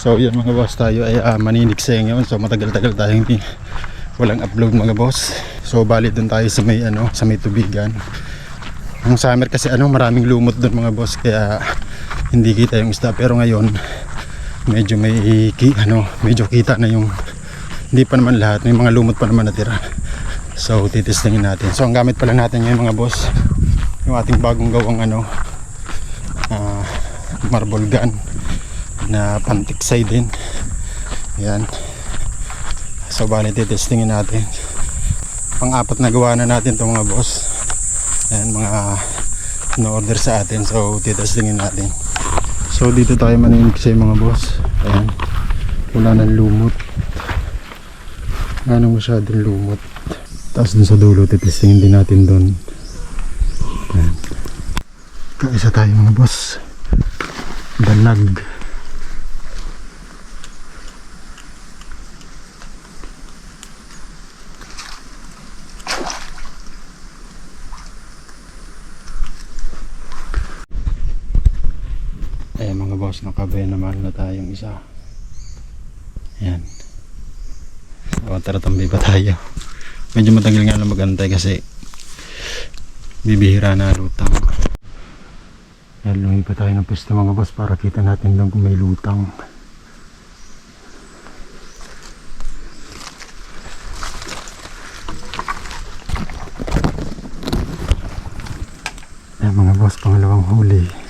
So yun mga boss tayo ay uh, maninigsay ngayon so matagal-tagal tayo hindi walang upload mga boss. So bali doon tayo sa may ano sa may tubigan. Ang summer kasi ano maraming lumot doon mga boss kaya hindi kita yung isda pero ngayon medyo may ki, ano medyo kita na yung hindi pa naman lahat may mga lumot pa naman natira. So titistingin natin. So ang gamit pala natin ngayon mga boss yung ating bagong gawang ano ah, marble gun na pantiksay din. Yan. So bali titestingin natin. Pang apat na gawa na natin to mga boss. Yan mga na-order sa atin. So titestingin natin. So dito tayo maniniksay mga boss. Ayan. Wala nang lumot. Nang masyadong lumot. Tapos dun sa dulo titestingin din natin doon Ayan. kaisa tayo mga boss. Dalag Ayan mga boss, nakabay naman na tayong isa. Ayan. So, tara tambay pa tayo. Medyo matagal nga lang magantay kasi bibihira na lutang. Ayan, lumipat tayo ng pwesto mga boss para kita natin lang kung may lutang. Ayan mga boss, pangalawang huli.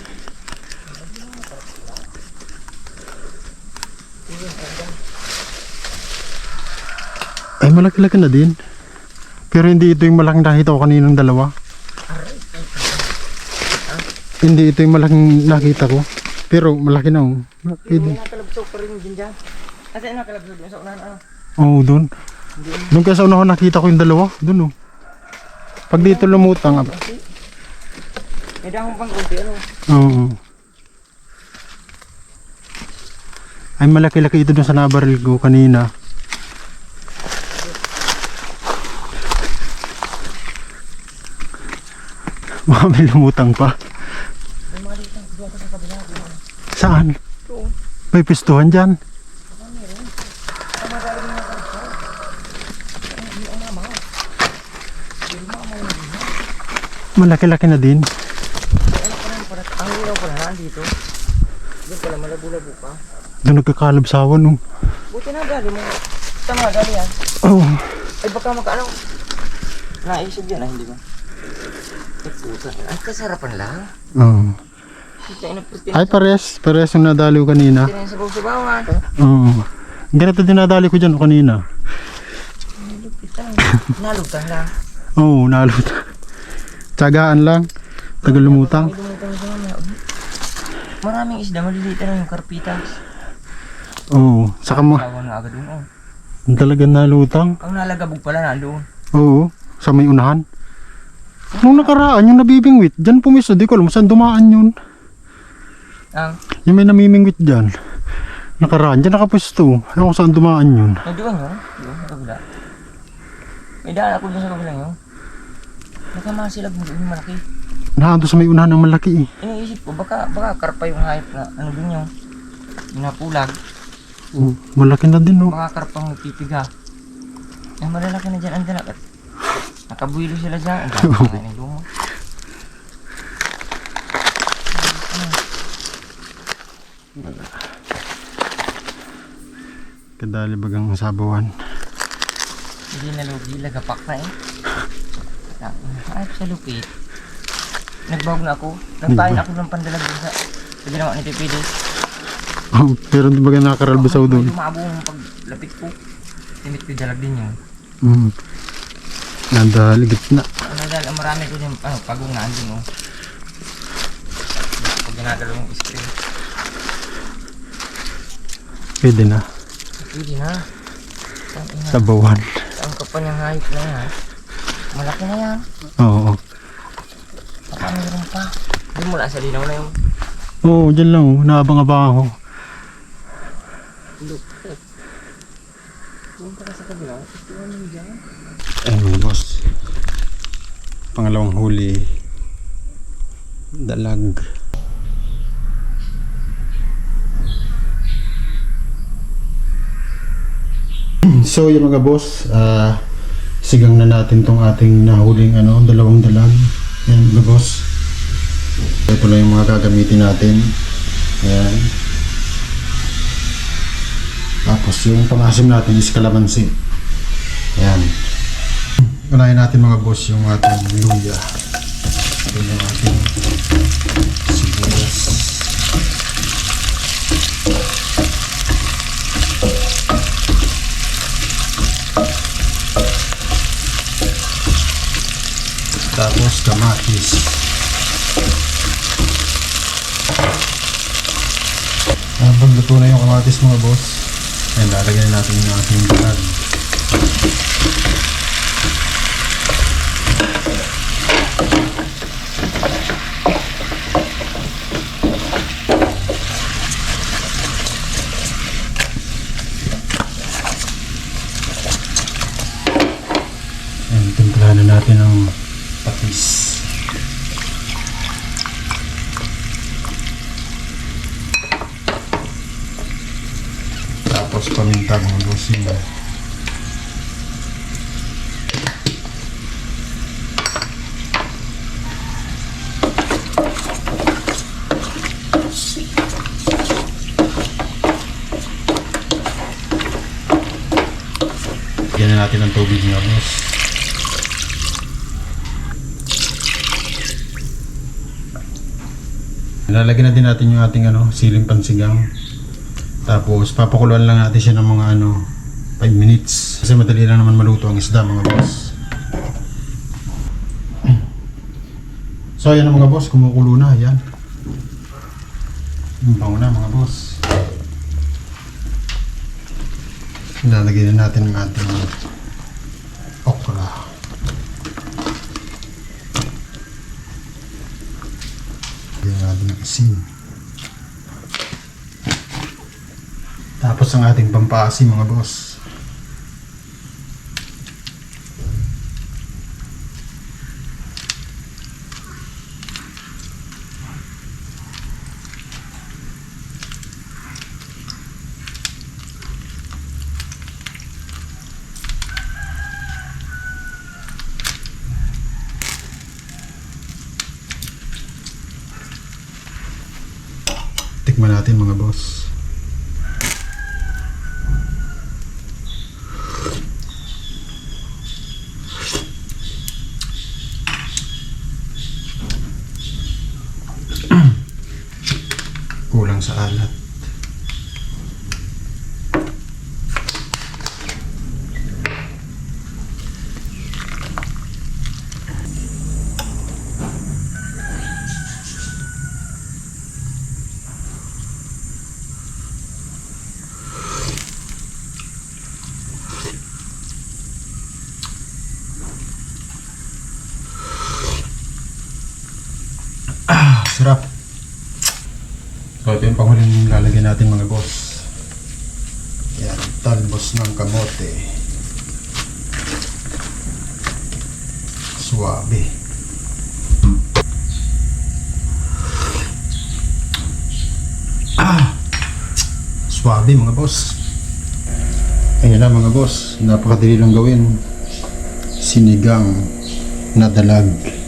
Ay, malaki-laki na din. Pero hindi ito yung malaking nakita ko kaninang dalawa. Hindi ito yung malaking nakita ko. Pero malaki na oh. Pwede. Nakalabsok pa rin din dyan. Kasi nakalabsok din sa unahan. Ano? Oo, oh, doon. Doon kasi una ko nakita ko yung dalawa. Doon oh. Pag dito lumutang. ah. May dahong pang kunti. Ano? Oo. Ay malaki-laki ito doon sa nabaril ko kanina. Baka may lumutang pa. Saan? May pistuhan dyan. Malaki-laki na din. Ang ilaw pala na dito. Doon pala malabo-labo pa. Doon nagkakalabsawan oh. Buti na gali mo. Tama gali yan. Oh. Ay baka makaano. Naisip yan ah, hindi ba? Ay puta. Ay kasarapan lang. oh. Ina puti. Ay pares. Pares yung nadaliw kanina. Tinayin sa sabawan. Oo. Ganito din nadali ko dyan oh, kanina. Kita. Nalugtang lang. Oo, oh, nalot. Tsagaan lang. Tagal lumutang. Mga. Maraming isda. Maliliit na yung karpitas. Oo. Saka mo. Tawa na agad. Oh. Talagang nalutang. Ang nalagabog pala nandoon. Oo. Sa may unahan. Nung nakaraan, yung nabibingwit, dyan pumiso. Di ko alam saan dumaan yun. Ang Yung may namimingwit dyan. Nakaraan, dyan nakapwesto. Ewan ko saan dumaan yun. Nagduwan yun? Doon, sa kabila. May daan ako dun sa kabila yun. Mo doon yung malaki. Nahando sa may unahan ng malaki eh. Iniisip ko, baka, baka karpa yung hayop na ano dun yung yung napulag. Oo, malaki na din oh. Baka karpang pipiga. Ay malalaki na dyan ang dalag at nakabuhilo sila dyan. Ang dami ng lumo. Kadali bagang sabawan. Hindi na lugi, lagapak na eh. Ay, sa lupit. Nagbawag na ako. Nagpain ako ng pandalag dun sa sa ginawa ni Pipilis. Oh, pero di bagang nakakaralbasaw doon. Lumabo ang paglapit ko. Timit ko dalag din yun. Mm. Nadali gitna. Dahil ang marami ko yung ano, pagong na andun oh. Pag ginagalaw yung screen. Pwede na. Pwede na. Ang ina. Sabawan. Ang kapal ng hayop na yan. Malaki na yan. Oo. Baka mayroon pa. Hindi mo na sa linaw na yung Oo, dyan lang oh. Naabang-abang ako. look. Yung para sa kabila. Ito ano dyan? Ayun mga boss. Pangalawang huli. Dalag. so yung mga boss, ah, sigang na natin tong ating nahuling ano, dalawang dalag. Yan mga boss. Ito lang yung mga gagamitin natin. Ayan. Tapos yung pangasim natin is kalamansi. Ayan. Unahin natin mga boss yung ating luya. Ito yung ating sibuyas. Tapos kamatis. Habang luto na yung kamatis mga boss, ay lalagyan natin yung ating dalag. Ayan, timplahan na natin ang patis. Tapos paminta mga bossing. Yan na natin ang tubig mga boss. Lalagyan na din natin yung ating ano, siling pansigang. Tapos papakuluan lang natin siya ng mga ano 5 minutes. Kasi madali lang naman maluto ang isda mga boss. So ayan mga boss, kumukulo na, yan. Yung bango na mga boss. Lalagyan na natin ang ating okra. Lagyan natin ng asin. Tapos ang ating pampaasim mga boss. Tikman natin mga boss. Kulang sa alat. Ah, sarap. So ito yung panghuling lalagyan natin mga boss. Yan, talbos ng kamote. Suwabe. Ah! Suwabe mga boss. Ayan na mga boss, napakadali lang gawin. Sinigang na dalag.